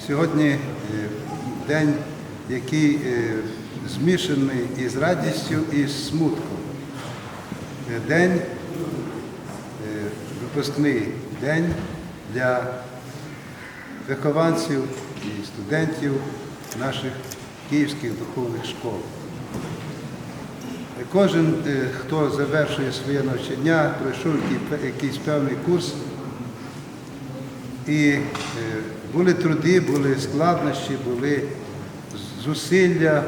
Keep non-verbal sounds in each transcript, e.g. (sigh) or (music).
Сьогодні е, день, який е, змішаний із радістю і з смутком. Е, День, випускний день для вихованців і студентів наших київських духовних школ. Кожен, хто завершує своє навчання, пройшов якийсь певний курс, і були труди, були складнощі, були зусилля,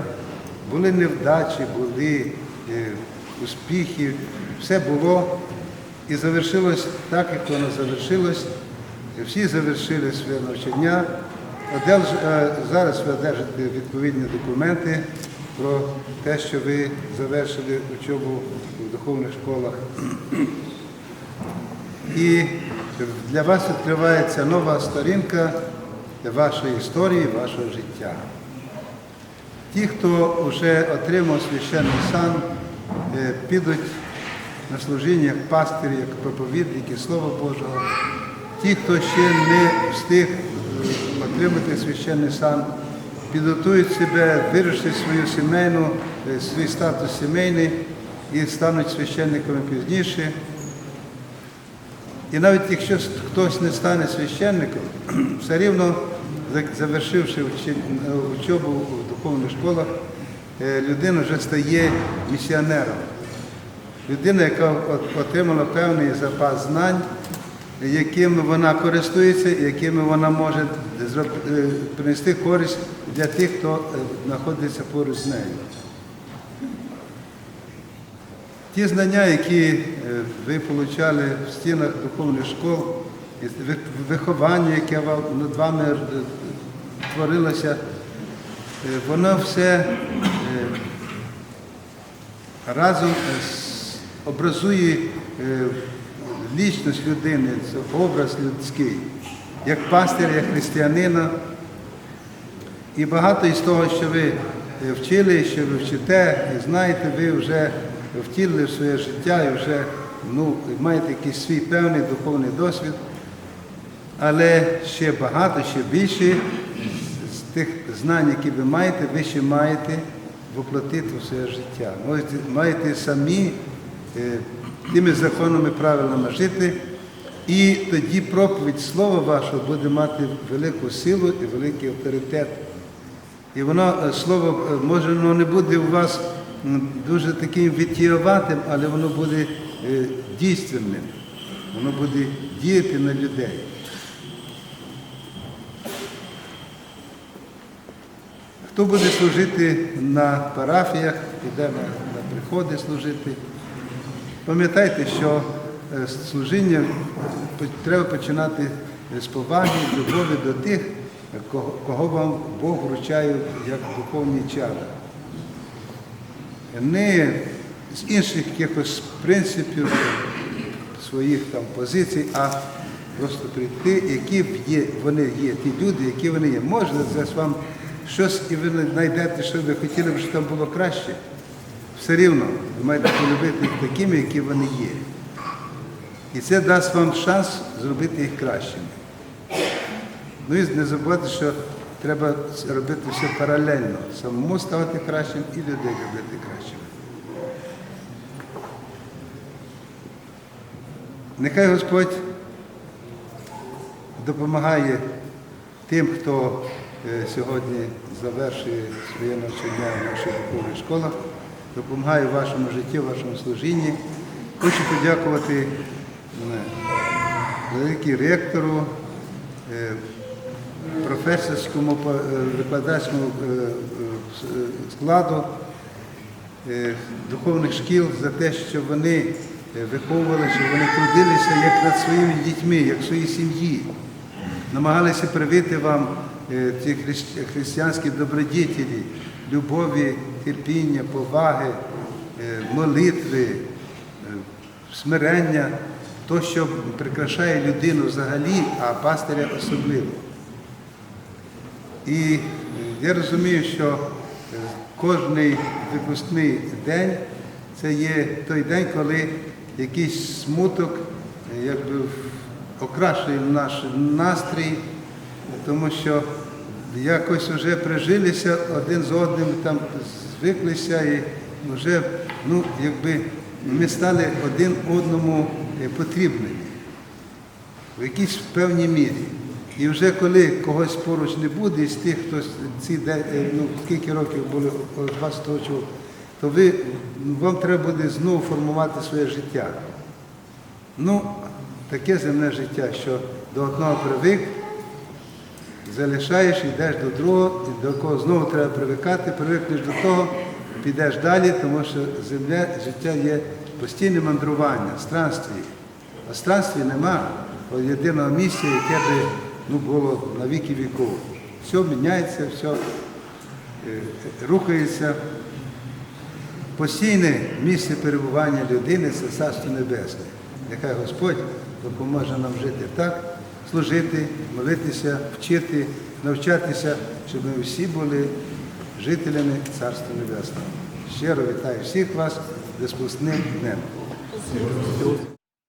були невдачі, були е, успіхи. Все було і завершилось так, як воно завершилось. Всі завершили своє навчання. Е, Зараз ви одержите відповідні документи про те, що ви завершили учобу в духовних школах. І для вас відкривається нова сторінка вашої історії, вашого життя. Ті, хто вже отримав священний сан, е, підуть на служіння як пастирі, як проповідники Слова Божого. Ті, хто ще не встиг отримати священний сан, підготують себе, вирішать свою сімейну, е, свій статус сімейний і стануть священниками пізніше. І навіть якщо хтось не стане священником, (clears throat) все рівно, завершивши учобу в духовних школах, е, людина вже стає місіонером. Людина, яка отримала певний запас знань, якими вона користується, якими вона може е, принести користь для тих, хто е, знаходиться поруч з нею. Ті знання, які е, ви отримали в стінах духовних школ, виховання, яке над вами е, творилося, е, воно все разом образує лічність людини, образ людський, як пастиря, як християнина. І багато із того, що ви вчили, що ви вчите знаєте, ви вже втілили в своє життя і вже ну, маєте якийсь свій певний духовний досвід. Але ще багато, ще більше з тих знань, які ви маєте, ви ще маєте воплотити в своє життя. Маєте самі е, тими законами, правилами жити, і тоді проповідь Слова вашого буде мати велику силу і великий авторитет. І воно, е, слово, е, може, воно не буде у вас дуже таким відтіюватим, але воно буде е, дійственним. Воно буде діяти на людей. Хто буде служити на парафіях, піде на, приходи служити. Пам'ятайте, що е, служіння треба починати з поваги, любові до тих, кого, вам Бог вручає як духовні чада. Не з інших якихось принципів, своїх там позицій, а просто прийти, які є, вони є, ті люди, які вони є. Можна десь вам щось і ви знайдете, що ви хотіли б, щоб там було краще. Все рівно ви маєте полюбити їх такими, які вони є. І це дасть вам шанс зробити їх кращими. Ну і не забувати, що треба робити все паралельно. Самому ставати кращим і людей робити кращими. Нехай Господь допомагає тим, хто е, сьогодні завершує своє навчання в наших духовних школах, допомагає вашому житті, вашому служінні. Хочу подякувати е, великій ректору, е, професорському, е, викладацькому е, е, складу духовних шкіл за те, що вони виховували, що вони трудилися як над своїми дітьми, як своїй сім'ї, намагалися привити вам ці християнські добродітелі, любові, терпіння, поваги, молитви, смирення, то, що прикрашає людину взагалі, а пастиря особливо. І я розумію, що е, кожний випускний день це є той день, коли якийсь смуток е, якби окрашує наш настрій, тому що якось вже прижилися один з одним, там звиклися і вже, ну, якби ми стали один одному е, потрібними в якійсь певній мірі. І вже коли когось поруч не буде, із тих, хто ці е, ну, скільки років були о, 20 то ви, вам треба буде знову формувати своє життя. Ну, таке земне життя, що до одного привик, залишаєш, йдеш до другого, до кого знову треба привикати, привикнеш до того, підеш далі, тому що земля, життя є постійне мандрування, странстві. А странстві нема єдиного місця, яке би ну, було на віки віков. Все міняється, все е, рухається. Постійне місце перебування людини це Царство Небесне. Нехай Господь допоможе нам жити так, служити, молитися, вчити, навчатися, щоб ми всі були жителями Царства Небесного. Щиро вітаю всіх вас з днем.